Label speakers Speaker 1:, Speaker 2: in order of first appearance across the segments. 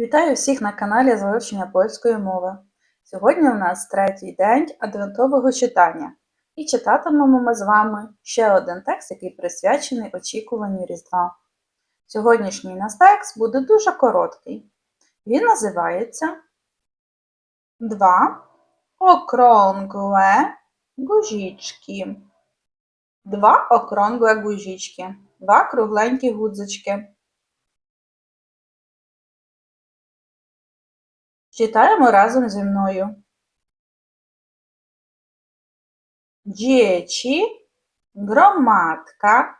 Speaker 1: Вітаю всіх на каналі з вивчення польської мови. Сьогодні у нас третій день адвентового читання. І читатимемо ми з вами ще один текст, який присвячений очікуванню Різдва. Сьогоднішній наш текст буде дуже короткий. Він називається Два округле гузічки. Два округле гузічки. Два кругленькі гудзички. Читаємо разом зі мною. Dzieci, gromadka,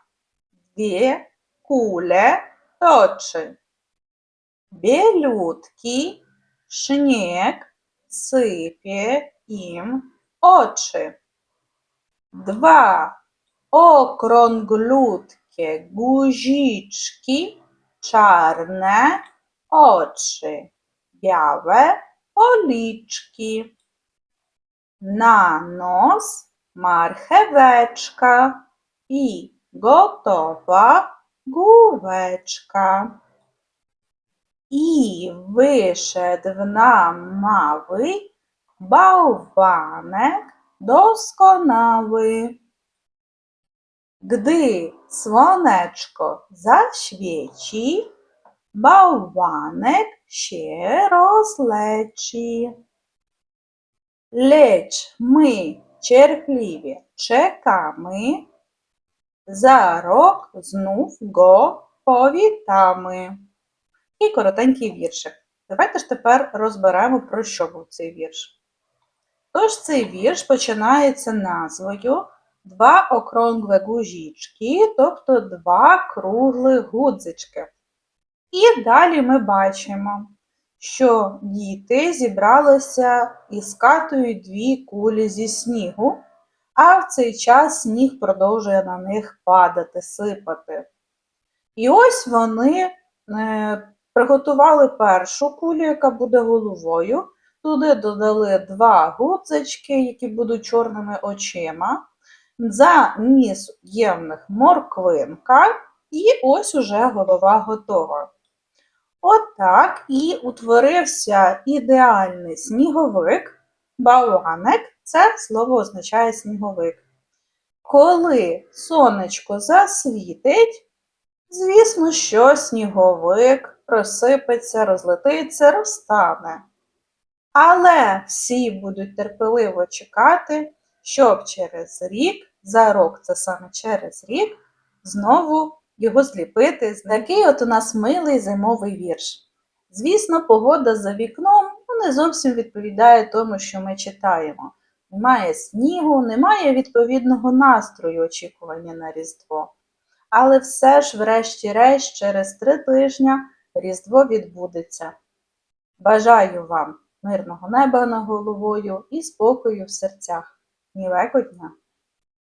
Speaker 1: dwie kule toczy. Bielutki śnieg sypie im oczy. Dwa okrąglutkie guziczki, czarne oczy Białe policzki. Na nos marcheweczka i gotowa główeczka. I wyszedł nam mały bałwanek doskonały. Gdy słoneczko zaświeci, bałwanek się rozleci. Lecz my cierpliwie czekamy, za rok znów go powitamy. І коротенький віршик. Давайте ж тепер розберемо, про що був цей вірш. Тож цей вірш починається назвою Два округле гужічки, тобто два круглих гудзички. І далі ми бачимо, що діти зібралися і скатують дві кулі зі снігу, а в цей час сніг продовжує на них падати, сипати. І ось вони е, приготували першу кулю, яка буде головою. Туди додали два гудзички, які будуть чорними очима. За ніс є в них морквинка, і ось уже голова готова. Отак і утворився ідеальний сніговик. Баланек це слово означає сніговик. Коли сонечко засвітить, звісно, що сніговик розсипеться, розлетиться, розтане. Але всі будуть терпеливо чекати, щоб через рік, за рок це саме через рік, знову його зліпити. Такий от у нас милий зимовий вірш. Звісно, погода за вікном ну, не зовсім відповідає тому, що ми читаємо. Немає снігу, немає відповідного настрою очікування на Різдво. Але все ж, врешті-решт, через три тижня Різдво відбудеться. Бажаю вам мирного неба над головою і спокою в серцях. Мілего дня!